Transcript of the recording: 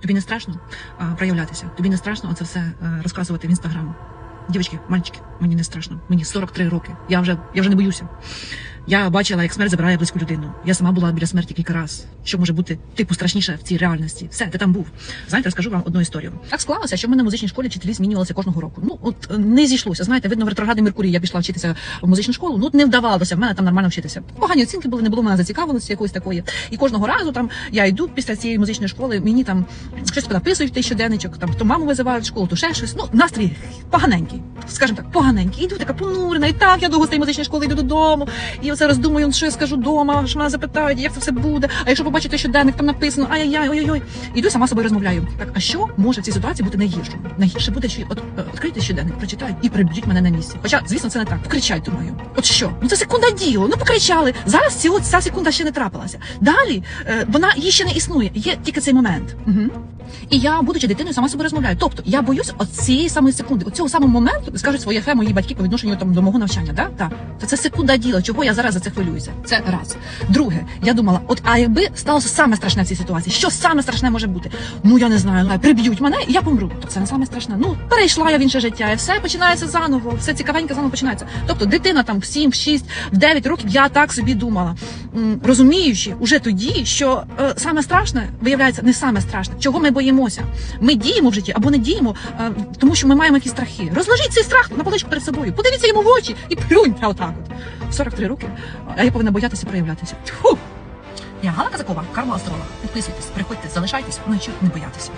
Тобі не страшно проявлятися? Тобі не страшно оце все е, розказувати в інстаграм? Дівчатки, мальчики, мені не страшно. Мені 43 роки. Я вже я вже не боюся. Я бачила, як смерть забирає близьку людину. Я сама була біля смерті кілька разів. Що може бути типу страшніше в цій реальності? Все, ти там був. Знаєте, розкажу вам одну історію. Так склалося, що в мене в музичній школі вчителі змінювалися кожного року. Ну от е, не зійшлося. Знаєте, видно, в ретроградний Меркурій я пішла вчитися в музичну школу. Ну не вдавалося в мене там нормально вчитися. Погані оцінки були, не було в мене зацікавленості якоїсь такої. І кожного разу там я йду після цієї музичної школи. Мені там щось написують в той щоденничок, там то маму визивають в школу, то ще щось. Ну настрій поганенький, скажімо так, поганенький. Іду така понурена, і так я довго з цієї музичної школи йду додому. І оце роздумую, що я скажу вдома, що мене запитають, як це все буде. А якщо побачите щоденник, там написано ай-яй-яй, ой-ой-ой. Іду сама собою розмовляю. Так, а що може в цій ситуації бути найгіршим? Найгірше буде, чи от е, відкрити щоденник, прочитають і приб'ють мене на місці. Хоча, звісно, це не так. Покричать, думаю. От що? Ну це секунда діло. Ну покричали. Зараз ця секунда ще не трапилася. Далі е, вона її ще не існує. Є тільки цей момент. Угу. І я, будучи дитиною, сама собі розмовляю. Тобто я боюсь от цієї самої секунди, от цього самого моменту, скажуть своє фе, мої батьки по відношенню там до мого навчання. Да? Так. То це секунда діла. Чого я зараз за це хвилююся? Це раз. Друге, я думала, от а якби сталося саме страшне в цій ситуації, що саме страшне може бути? Ну я не знаю, ну, приб'ють мене, і я помру. То це не саме страшне. Ну перейшла я в інше життя, і все починається заново, все цікавеньке заново починається. Тобто, дитина там в 7, в 6, в 9 років, я так собі думала, розуміючи уже тоді, що е, саме страшне виявляється не саме страшне. Чого ми боїмося? Ми діємо в житті або не діємо, е, тому що ми маємо якісь страхи. Розложіть цей страх на поличку перед собою, подивіться йому в очі і плюньте отак. От. В 43 роки, а я повинна боятися проявлятися. Тьфу! Я Галина Казакова, карма астролог. Підписуйтесь, приходьте, залишайтесь, ну і чого не боятися.